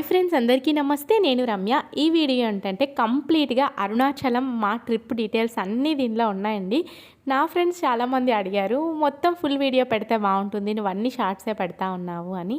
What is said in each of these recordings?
Hi friends అందరికీ నమస్తే. నేను రమ్య. ఈ వీడియో ఏంటంటే కంప్లీట్గా అరుణాచలం మా ట్రిప్ డీటెయిల్స్ అన్నీ దీనిలో ఉన్నాయండి. నా ఫ్రెండ్స్ చాలామంది అడిగారు మొత్తం ఫుల్ వీడియో పెడితే బాగుంటుంది నువ్వు అన్ని షార్ట్సే పెడతా ఉన్నావు అని.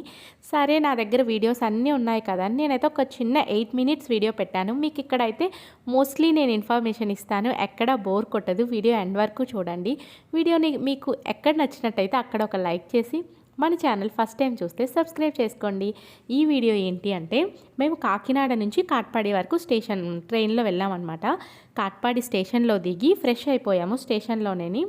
సరే నా దగ్గర వీడియోస్ అన్నీ ఉన్నాయి కదా అని. నేనైతే ఒక చిన్న ఎయిట్ మినిట్స్ వీడియో పెట్టాను. మీకు ఇక్కడైతే మోస్ట్లీ నేను ఇన్ఫర్మేషన్ ఇస్తాను. ఎక్కడ బోర్ కొట్టదు వీడియో ఎండ్ వరకు చూడండి. వీడియోని మీకు ఎక్కడ నచ్చినట్టయితే అక్కడ ఒక లైక్ చేసి మన ఛానల్ ఫస్ట్ టైం చూస్తే సబ్స్క్రైబ్ చేసుకోండి. ఈ వీడియో ఏంటి అంటే మేము కాకినాడ నుంచి కాట్పాడి వరకు స్టేషన్ ట్రైన్లో వెళ్ళామన్నమాట. కాట్పాడి స్టేషన్లో దిగి ఫ్రెష్ అయిపోయాము. స్టేషన్లోనేని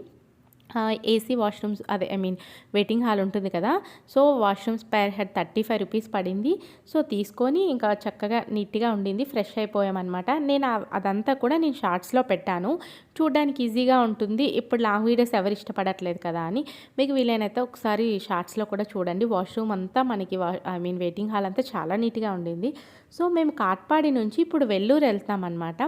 ఏసీ వాష్రూమ్స్ అదే ఐ మీన్ వెయిటింగ్ హాల్ ఉంటుంది కదా. So washrooms per head thirty five rupees పడింది. సో తీసుకొని ఇంకా చక్కగా నీట్గా ఉండింది. ఫ్రెష్ అయిపోయామన్నమాట. నేను అదంతా కూడా నేను షార్ట్స్లో పెట్టాను. చూడడానికి ఈజీగా ఉంటుంది. ఇప్పుడు లాంగ్ వీడియోస్ ఎవరు ఇష్టపడట్లేదు కదా అని. మీకు వీలైనైతే ఒకసారి షార్ట్స్లో కూడా చూడండి. వాష్రూమ్ అంతా మనకి ఐ మీన్ వెయిటింగ్ హాల్ అంతా చాలా నీట్గా ఉండింది. సో మేము కాట్పాడి నుంచి ఇప్పుడు వెల్లూరు వెళ్తామన్నమాట.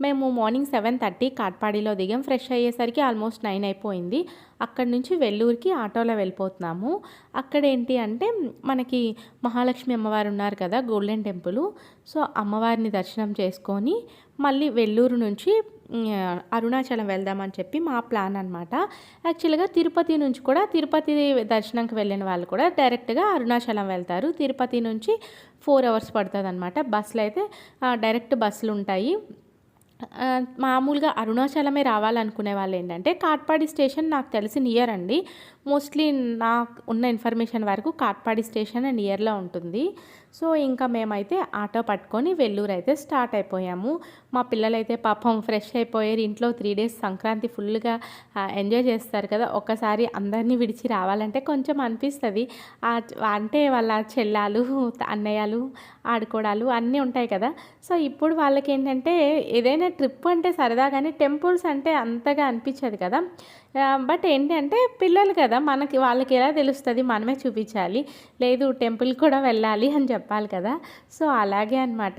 మేము మార్నింగ్ సెవెన్ థర్టీ కాట్పాడిలో దిగాం. ఫ్రెష్ అయ్యేసరికి ఆల్మోస్ట్ నైన్ అయిపోయింది. అక్కడి నుంచి వెల్లూరుకి ఆటోలో వెళ్ళిపోతున్నాము. అక్కడ ఏంటి అంటే మనకి మహాలక్ష్మి అమ్మవారు ఉన్నారు కదా గోల్డెన్ టెంపుల్. సో అమ్మవారిని దర్శనం చేసుకొని మళ్ళీ వెల్లూరు నుంచి అరుణాచలం వెళ్దామని చెప్పి మా ప్లాన్ అనమాట యాక్చువల్గా తిరుపతి నుంచి కూడా తిరుపతి దర్శనంకి వెళ్ళిన వాళ్ళు కూడా డైరెక్ట్గా అరుణాచలం వెళ్తారు. తిరుపతి నుంచి ఫోర్ అవర్స్ పడుతుంది అనమాట బస్సులు అయితే. డైరెక్ట్ బస్సులు ఉంటాయి. మామూలుగా అరుణాచలమే రావాలనుకునే వాళ్ళు ఏంటంటే కాట్పాడి స్టేషన్ నాకు తెలిసి నియర్ అండి. మోస్ట్లీ నాకు ఉన్న ఇన్ఫర్మేషన్ వరకు కాట్పాడి స్టేషన్ అండ్ ఇయర్లో ఉంటుంది. సో ఇంకా మేమైతే ఆటో పట్టుకొని వెల్లూరు అయితే స్టార్ట్ అయిపోయాము. మా పిల్లలైతే పాపం ఫ్రెష్ అయిపోయారు. ఇంట్లో త్రీ డేస్ సంక్రాంతి ఫుల్గా ఎంజాయ్ చేస్తారు కదా. ఒక్కసారి అందరినీ విడిచి రావాలంటే కొంచెం అనిపిస్తుంది. అంటే వాళ్ళ చెల్లాలు అన్నయ్యలు ఆడుకోవడాలు అన్నీ ఉంటాయి కదా. సో ఇప్పుడు వాళ్ళకి ఏంటంటే ఏదైనా ట్రిప్ అంటే సరదా కానీ టెంపుల్స్ అంటే అంతగా అనిపించదు కదా. బట్ ఏంటంటే పిల్లలు కదా మనకి వాళ్ళకి ఎలా తెలుస్తుంది మనమే చూపించాలి. లేదు టెంపుల్ కూడా వెళ్ళాలి అని చెప్పాలి కదా. సో అలాగే అనమాట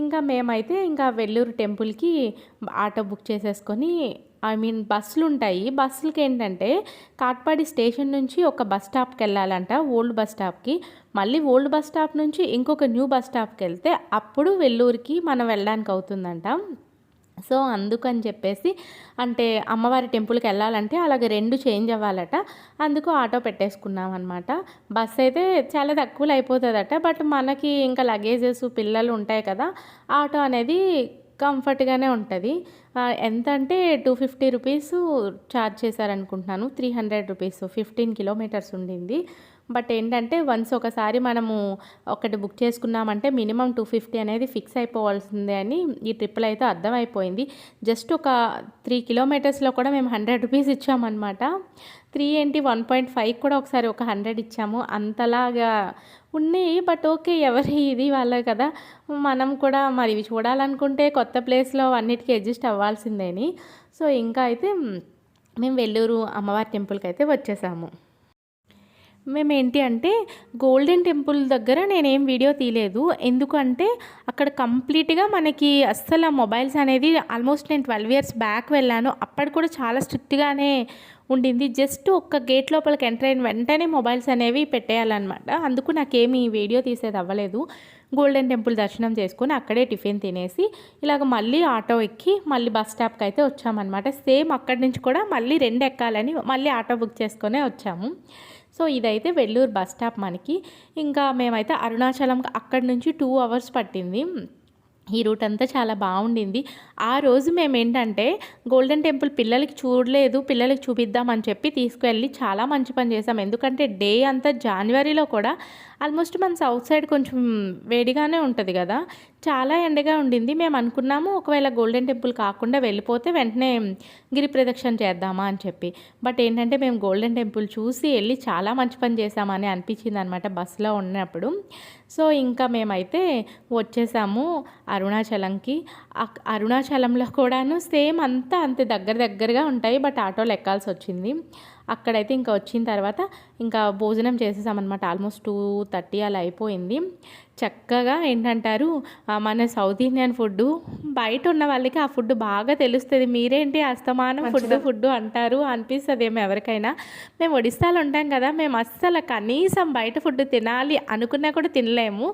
ఇంకా మేమైతే ఇంకా వెల్లూరు టెంపుల్కి ఆటో బుక్ చేసేసుకొని ఐ మీన్ బస్సులు ఉంటాయి. బస్సులకి ఏంటంటే కాట్పాడి స్టేషన్ నుంచి ఒక బస్ స్టాప్కి వెళ్ళాలంట ఓల్డ్ బస్ స్టాప్కి. మళ్ళీ ఓల్డ్ బస్ స్టాప్ నుంచి ఇంకొక న్యూ బస్ స్టాప్కి వెళ్తే అప్పుడు వెల్లూరుకి మనం వెళ్ళడానికి అవుతుందంట. సో అందుకని చెప్పేసి అంటే అమ్మవారి టెంపుల్కి వెళ్ళాలంటే అలాగే రెండు చేంజ్ అవ్వాలట. అందుకు ఆటో పెట్టేసుకున్నాం అనమాట బస్ అయితే చాలా తక్కువలో అయిపోతుందట. బట్ మనకి ఇంకా లగేజెస్ పిల్లలు ఉంటాయి కదా ఆటో అనేది కంఫర్ట్గానే ఉంటుంది. ఎంత అంటే two fifty rupees charge చేశారనుకుంటున్నాను. Three hundred rupees fifteen kilometers ఉండింది. బట్ ఏంటంటే వన్స్ ఒకసారి మనము ఒకటి బుక్ చేసుకున్నామంటే మినిమం టూ ఫిఫ్టీ అనేది ఫిక్స్ అయిపోవాల్సిందే అని ఈ ట్రిప్లో అయితే అర్థమైపోయింది. జస్ట్ ఒక త్రీ కిలోమీటర్స్లో కూడా మేము హండ్రెడ్ రూపీస్ ఇచ్చామన్నమాట. త్రీ ఏంటి వన్ పాయింట్ ఫైవ్ కూడా ఒకసారి ఒక హండ్రెడ్ ఇచ్చాము. అంతలాగా ఉన్నాయి బట్ ఓకే ఎవరి ఇది వాళ్ళే కదా. మనం కూడా మరి ఇవి చూడాలనుకుంటే కొత్త ప్లేస్లో అన్నిటికీ అడ్జస్ట్ అవ్వాల్సిందేని సో ఇంకా అయితే మేము వెల్లూరు అమ్మవారి టెంపుల్కి అయితే వచ్చేసాము. మేమేంటి అంటే గోల్డెన్ టెంపుల్ దగ్గర నేనేం వీడియో తీయలేదు ఎందుకంటే అక్కడ కంప్లీట్గా మనకి అస్సలు ఆ మొబైల్స్ అనేది ఆల్మోస్ట్ నేను ట్వెల్వ్ ఇయర్స్ బ్యాక్ వెళ్ళాను. అప్పటి కూడా చాలా స్ట్రిక్ట్గానే ఉండింది. జస్ట్ ఒక్క గేట్ లోపలికి ఎంటర్ అయిన వెంటనే మొబైల్స్ అనేవి పెట్టేయాలన్నమాట. అందుకు నాకేమి వీడియో తీసేది అవ్వలేదు. గోల్డెన్ టెంపుల్ దర్శనం చేసుకొని అక్కడే టిఫిన్ తినేసి ఇలాగ మళ్ళీ ఆటో ఎక్కి మళ్ళీ బస్ స్టాప్కి అయితే వచ్చామన్నమాట. సేమ్ అక్కడి నుంచి కూడా మళ్ళీ రెండు ఎక్కాలని మళ్ళీ ఆటో బుక్ చేసుకునే వచ్చాము. సో ఇదైతే వెల్లూరు బస్ స్టాప్ మనకి. ఇంకా మేమైతే అరుణాచలం అక్కడి నుంచి టూ అవర్స్ పట్టింది. ఈ రూట్ అంతా చాలా బాగుండింది. ఆ రోజు మేము ఏంటంటే గోల్డెన్ టెంపుల్ పిల్లలకి చూడలేదు పిల్లలకి చూపిద్దామని చెప్పి తీసుకువెళ్ళి చాలా మంచి పని చేసాం. ఎందుకంటే డే అంతా జనవరిలో కూడా ఆల్మోస్ట్ మన సౌత్ సైడ్ కొంచెం వేడిగానే ఉంటుంది కదా. చాలా ఎండగా ఉండింది. మేము అనుకున్నాము ఒకవేళ గోల్డెన్ టెంపుల్ కాకుండా వెళ్ళిపోతే వెంటనే గిరి ప్రదక్షిణ చేద్దామా అని చెప్పి. బట్ ఏంటంటే మేము గోల్డెన్ టెంపుల్ చూసి వెళ్ళి చాలా మంచి పని చేసామని అనిపించింది అనమాట బస్సులో ఉన్నప్పుడు. సో ఇంకా మేమైతే వచ్చేసాము అరుణాచలంకి. అక్- అరుణాచలంలో కూడాను సేమ్ అంతా అంతే దగ్గర దగ్గరగా ఉంటాయి. బట్ ఆటోలు ఎక్కాల్సి వచ్చింది. అక్కడైతే ఇంకా వచ్చిన తర్వాత ఇంకా భోజనం చేసేసామన్నమాట. ఆల్మోస్ట్ టూ థర్టీ అలా అయిపోయింది. చక్కగా ఏంటంటారు మన సౌత్ ఇండియన్ ఫుడ్ బయట ఉన్న వాళ్ళకి ఆ ఫుడ్ బాగా తెలుస్తుంది. మీరేంటి అస్తమానం ఫుడ్ ఫుడ్ అంటారు? అనిపిస్తుంది ఏమో ఎవరికైనా. మేము ఒడిస్తాలో ఉంటాం కదా మేము అస్సలు కనీసం బయట ఫుడ్ తినాలి అనుకున్నా కూడా తినలేము.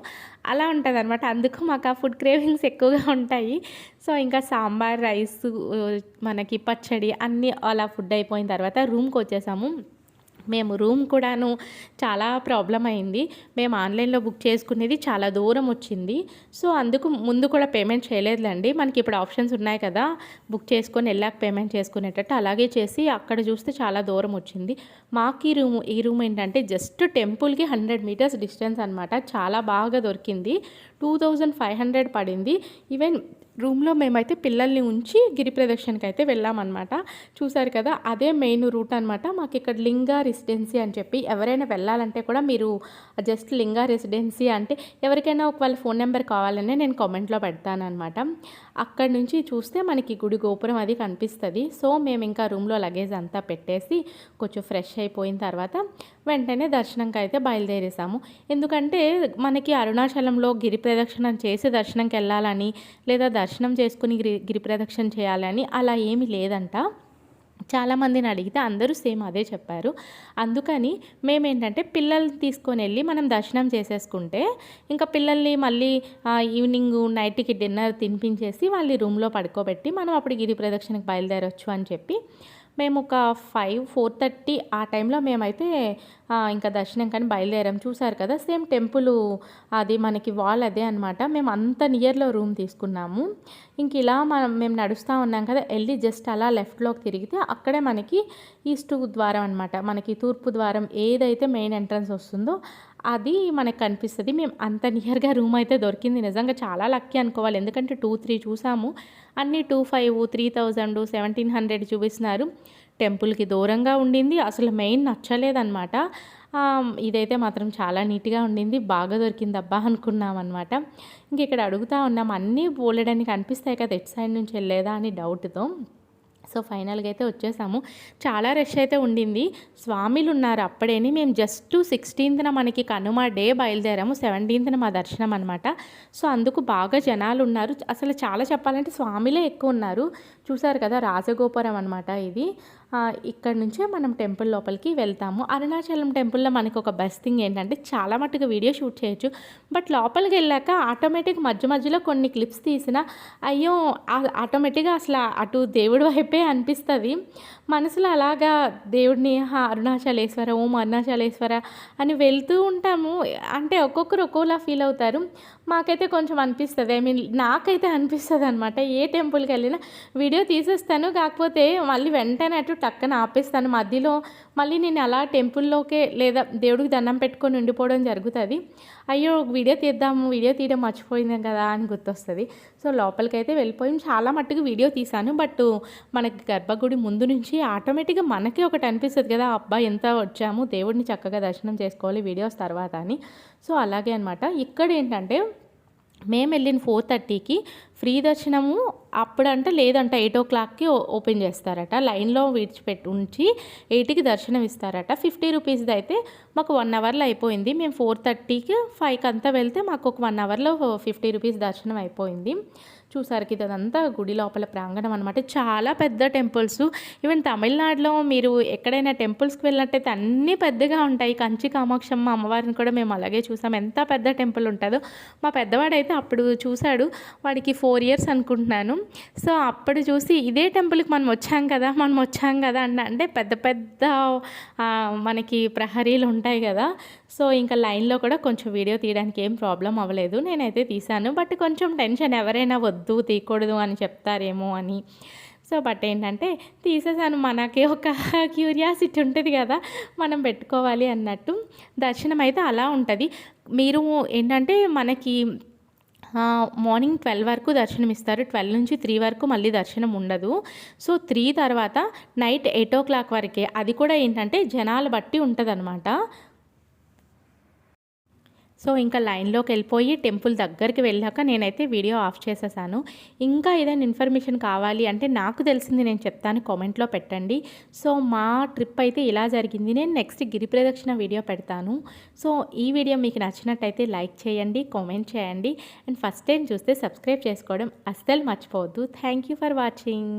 అలా ఉంటుంది అనమాట అందుకు మాకు ఆ ఫుడ్ క్రేవింగ్స్ ఎక్కువగా ఉంటాయి. సో ఇంకా సాంబార్ రైస్ మనకి పచ్చడి అన్నీ అలా ఫుడ్ అయిపోయిన తర్వాత రూమ్కి వచ్చేసాము. మేము రూమ్ కూడాను చాలా ప్రాబ్లం అయింది. మేము ఆన్లైన్లో బుక్ చేసుకునేది చాలా దూరం వచ్చింది. సో అందుకు ముందు కూడా పేమెంట్ చేయలేదులేండి. మనకి ఇప్పుడు ఆప్షన్స్ ఉన్నాయి కదా బుక్ చేసుకొని వెళ్ళాక పేమెంట్ చేసుకునేటట్టు అలాగే చేసి అక్కడ చూస్తే చాలా దూరం వచ్చింది. మాకు ఈ రూమ్ ఈ రూమ్ ఏంటంటే జస్ట్ టెంపుల్కి హండ్రెడ్ మీటర్స్ డిస్టెన్స్ అనమాట చాలా బాగా దొరికింది. టూ థౌజండ్ ఫైవ్ హండ్రెడ్ పడింది. ఈవెన్ రూమ్లో మేమైతే పిల్లల్ని ఉంచి గిరి ప్రదక్షిణకి అయితే వెళ్ళామన్నమాట. చూసారు కదా అదే మెయిన్ రూట్ అనమాట మాకు ఇక్కడ లింగా రెసిడెన్సీ అని చెప్పి ఎవరైనా వెళ్ళాలంటే కూడా మీరు జస్ట్ లింగా రెసిడెన్సీ అంటే ఎవరికైనా ఒకవేళ ఫోన్ నెంబర్ కావాలనే నేను కామెంట్లో పెడతాను అనమాట అక్కడ నుంచి చూస్తే మనకి గుడి గోపురం అది కనిపిస్తుంది. సో మేము ఇంకా రూమ్లో లగేజ్ అంతా పెట్టేసి కొంచెం ఫ్రెష్ అయిపోయిన తర్వాత వెంటనే దర్శనంకి అయితే బయలుదేరేసాము. ఎందుకంటే మనకి అరుణాచలంలో గిరి ప్రదక్షిణం చేసి దర్శనంకి వెళ్ళాలని లేదా దర్శనం చేసుకుని గిరి గిరి ప్రదక్షిణ చేయాలని అలా ఏమీ లేదంట. చాలామందిని అడిగితే అందరూ సేమ్ అదే చెప్పారు. అందుకని మేమేంటంటే పిల్లల్ని తీసుకొని వెళ్ళి మనం దర్శనం చేసేసుకుంటే ఇంకా పిల్లల్ని మళ్ళీ ఈవినింగ్ నైట్కి డిన్నర్ తినిపించేసి వాళ్ళని రూమ్లో పడుకోబెట్టి మనం అప్పుడు గిరి ప్రదక్షిణకు బయలుదేరొచ్చు అని చెప్పి మేము ఒక ఫైవ్ ఫోర్ థర్టీ ఆ టైంలో మేమైతే ఇంకా దర్శనం కానీ బయలుదేరాం. చూసారు కదా సేమ్ టెంపుల్ అది మనకి వాల్ అదే అనమాట మేము అంత నియర్లో రూమ్ తీసుకున్నాము. ఇంక ఇలా మనం మేము నడుస్తూ ఉన్నాం కదా వెళ్ళి జస్ట్ అలా లెఫ్ట్లోకి తిరిగితే అక్కడే మనకి ఈస్ట్ ద్వారం అనమాట మనకి తూర్పు ద్వారం ఏదైతే మెయిన్ ఎంట్రన్స్ వస్తుందో అది మనకు కనిపిస్తుంది. మేము అంత నియర్గా రూమ్ అయితే దొరికింది. నిజంగా చాలా లక్కీ అనుకోవాలి. ఎందుకంటే టూ త్రీ చూసాము. అన్నీ two five three thousand seventeen hundred చూపిస్తున్నారు. టెంపుల్కి దూరంగా ఉండింది. అసలు మెయిన్ నచ్చలేదన్నమాట. ఇదైతే మాత్రం చాలా నీట్గా ఉండింది. బాగా దొరికింది అబ్బా అనుకున్నాం అనమాట ఇంక ఇక్కడ అడుగుతూ ఉన్నాం అన్నీ పోలేడానికి అనిపిస్తాయి కదా ఎట్ సైడ్ నుంచి వెళ్ళేదా అని డౌట్తో. సో ఫైనల్గా అయితే వచ్చేసాము. చాలా రష్ అయితే ఉండింది. స్వామిలు ఉన్నారు అప్పుడేని మేము జస్ట్ సిక్స్టీన్త్న మనకి కనుమ డే బయలుదేరాము. సెవెంటీన్త్న మా దర్శనం అనమాట సో అందుకు బాగా జనాలు ఉన్నారు. అసలు చాలా చెప్పాలంటే స్వామిలే ఎక్కువ ఉన్నారు. చూసారు కదా రాజగోపురం అనమాట ఇది. ఇక్కడ నుంచే మనం టెంపుల్ లోపలికి వెళ్తాము. అరుణాచలం టెంపుల్లో మనకు ఒక బెస్ట్ థింగ్ ఏంటంటే చాలా మట్టుకు వీడియో షూట్ చేయొచ్చు. బట్ లోపలికి వెళ్ళాక ఆటోమేటిక్ మధ్య మధ్యలో కొన్ని క్లిప్స్ తీసిన అయ్యో ఆటోమేటిక్గా అసలు అటు దేవుడి వైపు చెప్పే అనిపిస్తుంది. మనసులో అలాగా దేవుడిని అరుణాచలేశ్వర ఓం అరుణాచలేశ్వర అని వెళ్తూ ఉంటాము. అంటే ఒక్కొక్కరు ఒక్కోలా ఫీల్ అవుతారు. మాకైతే కొంచెం అనిపిస్తుంది. ఐ మీన్ నాకైతే అనిపిస్తుంది అనమాట ఏ టెంపుల్కి వెళ్ళినా వీడియో తీసేస్తాను కాకపోతే మళ్ళీ వెంటనే అటు టక్కన ఆపేస్తాను. మధ్యలో మళ్ళీ నేను అలా టెంపుల్లోకే లేదా దేవుడికి దండం పెట్టుకొని ఉండిపోవడం జరుగుతుంది. అయ్యో వీడియో తీద్దాము వీడియో తీయడం మర్చిపోయింది కదా అని గుర్తొస్తుంది. సో లోపలికైతే వెళ్ళిపోయి చాలా మట్టుకు వీడియో తీశాను. బట్ మనకి గర్భగుడి ముందు నుంచి ఆటోమేటిక్గా మనకి ఒకటి అనిపిస్తుంది కదా అబ్బాయి ఎంత వచ్చాము దేవుడిని చక్కగా దర్శనం చేసుకోవాలి వీడియోస్ తర్వాత అని. సో అలాగే అనమాట ఇక్కడ ఏంటంటే మేము వెళ్ళిన ఫోర్ థర్టీకి ఫ్రీ దర్శనము అప్పుడంట లేదంట ఎయిట్ ఓ క్లాక్కి ఓపెన్ చేస్తారట. లైన్లో విడిచిపెట్టి ఉంచి ఎయిట్కి దర్శనం ఇస్తారట. ఫిఫ్టీ రూపీస్ది అయితే మాకు వన్ అవర్లో అయిపోయింది. మేము ఫోర్ థర్టీకి ఫైవ్కి అంతా వెళ్తే మాకు ఒక వన్ అవర్లో ఫిఫ్టీ రూపీస్ దర్శనం అయిపోయింది. చూసారు కదా అదంతా గుడి లోపల ప్రాంగణం అనమాట చాలా పెద్ద టెంపుల్స్. ఈవెన్ తమిళనాడులో మీరు ఎక్కడైనా టెంపుల్స్కి వెళ్ళినట్టయితే అన్నీ పెద్దగా ఉంటాయి. కంచి కామాక్షమ్మ అమ్మవారిని కూడా మేము అలాగే చూసాం. ఎంత పెద్ద టెంపుల్ ఉంటుందో. మా పెద్దవాడైతే అప్పుడు చూశాడు. వాడికి ఫోర్ ఇయర్స్ అనుకుంటున్నాను. సో అప్పుడు చూసి ఇదే టెంపుల్కి మనం వచ్చాం కదా మనం వచ్చాం కదా అన్న అంటే పెద్ద పెద్ద మనకి ప్రహరీలు ఉంటాయి కదా. సో ఇంకా లైన్లో కూడా కొంచెం వీడియో తీయడానికి ఏం ప్రాబ్లం అవ్వలేదు. నేనైతే తీశాను. బట్ కొంచెం టెన్షన్ ఎవరైనా వద్దు. తీయకూడదు అని చెప్తారేమో అని. సో బట్ ఏంటంటే తీసేసాను. మనకి ఒక క్యూరియాసిటీ ఉంటుంది కదా మనం పెట్టుకోవాలి అన్నట్టు. దర్శనం అయితే అలా ఉంటుంది. మీరు ఏంటంటే మనకి మార్నింగ్ ట్వెల్వ్ వరకు దర్శనం ఇస్తారు. ట్వెల్వ్ నుంచి త్రీ వరకు మళ్ళీ దర్శనం ఉండదు. సో త్రీ తర్వాత నైట్ ఎయిట్ ఓ క్లాక్ వరకే. అది కూడా ఏంటంటే జనాలు బట్టి ఉంటుంది సో ఇంకా లైన్లోకి వెళ్ళిపోయి టెంపుల్ దగ్గరికి వెళ్ళాక నేనైతే వీడియో ఆఫ్ చేసేసాను. ఇంకా ఏదైనా ఇన్ఫర్మేషన్ కావాలి అంటే నాకు తెలిసింది నేను చెప్తాను కామెంట్లో పెట్టండి. సో మా ట్రిప్ అయితే ఇలా జరిగింది. నేను నెక్స్ట్ గిరి ప్రదక్షిణ వీడియో పెడతాను. సో ఈ వీడియో మీకు నచ్చినట్టయితే లైక్ చేయండి కామెంట్ చేయండి. అండ్ ఫస్ట్ టైం చూస్తే సబ్స్క్రైబ్ చేసుకోవడం అస్సలు మర్చిపోవద్దు. Thank you for watching.